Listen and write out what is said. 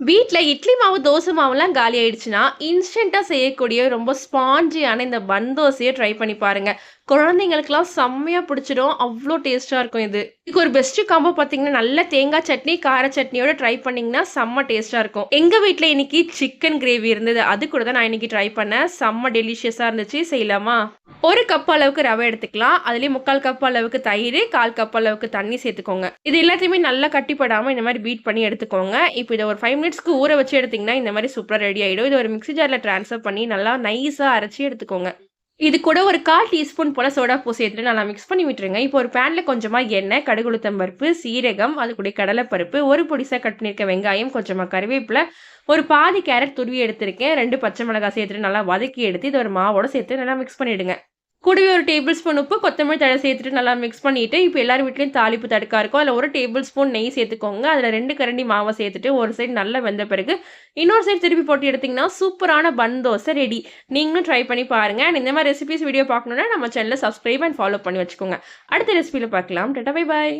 வீட்டில் இட்லி மாவு தோசை மாவுலாம் காலி ஆயிடுச்சுன்னா இன்ஸ்டண்ட்டாக செய்யக்கூடிய ரொம்ப ஸ்பாஞ்சியான இந்த பன் தோசையை ட்ரை பண்ணி பாருங்க. குழந்தைங்களுக்குலாம் செம்மையாக பிடிச்சிடும். அவ்வளோ டேஸ்ட்டாக இருக்கும் இது. இதுக்கு ஒரு பெஸ்ட்டு காம்போ பார்த்தீங்கன்னா நல்ல தேங்காய் சட்னி கார சட்னியோட ட்ரை பண்ணிங்கன்னா செம்ம டேஸ்ட்டாக இருக்கும். எங்கள் வீட்டில் இன்னைக்கு சிக்கன் கிரேவி இருந்தது. அது கூட தான் நான் இன்னைக்கு ட்ரை பண்ணேன். செம்ம டெலிஷியஸாக இருந்துச்சு. செய்யலாமா? ஒரு கப் அளவுக்கு ரவை எடுத்துக்கலாம். அதுலேயே முக்கால் கப் அளவுக்கு தயிர் கால் கப் அளவுக்கு தண்ணி சேர்த்துக்கோங்க. இது எல்லாத்தையுமே நல்லா கட்டிப்படாமல் இந்த மாதிரி பீட் பண்ணி எடுத்துக்கோங்க. இப்போ இதை ஒரு ஃபைவ் மினிட்ஸ்க்கு ஊற வச்சு எடுத்திங்கன்னா இந்த மாதிரி சூப்பராக ரெடி ஆகிடும் இது ஒரு மிக்ஸி ஜாரில் ட்ரான்ஸ்ஃபர் பண்ணி நல்லா நைஸாக அரைச்சி எடுத்துக்கோங்க. இது கூட ஒரு கால் டீஸ்பூன் போல் சோடா பூ சேர்த்துட்டு நல்லா மிக்ஸ் பண்ணி விட்டுருங்க. இப்போ ஒரு பேனில் கொஞ்சமாக எண்ணெய் கடுகுளுத்தம் பருப்பு சீரகம் அது கூட கடலைப்பருப்பு ஒரு பொடிசாக கட் பண்ணியிருக்க வெங்காயம் கொஞ்சமாக கருவேப்பிலை ஒரு பாதி கேரட் துருவி எடுத்திருக்கேன். ரெண்டு பச்சை மிளகாய் சேர்த்துட்டு நல்லா வதக்கி எடுத்து இது ஒரு மாவோட சேர்த்து நல்லா மிக்ஸ் பண்ணிவிடுங்க கூடவே ஒரு டேபிள் ஸ்பூன் உப்பு கொத்தமல்லி தழை சேர்த்துட்டு நல்லா மிக்ஸ் பண்ணிவிட்டு இப்போ எல்லார் வீட்லேயும் தாளிப்பு தடுக்கா இருக்கும். அதில் ஒரு டேபிள் ஸ்பூன் நெய் சேர்த்துக்கோங்க. அதில் ரெண்டு கரண்டி மாவை சேர்த்துட்டு ஒரு சைடு நல்லா வெந்த பிறகு இன்னொரு சைடு திருப்பி போட்டு எடுத்திங்கன்னா சூப்பரான பன் தோசை ரெடி நீங்களும் ட்ரை பண்ணி பாருங்கள் அண்ட் இந்த மாதிரி ரெசிபிஸ் வீடியோ பார்க்கணுன்னா நம்ம சேனலில் சப்ஸ்கிரைப் அண்ட் ஃபாலோ பண்ணி வச்சுக்கோங்க. அடுத்த ரெசிபியில் பார்க்கலாம். Ta-ta bye bye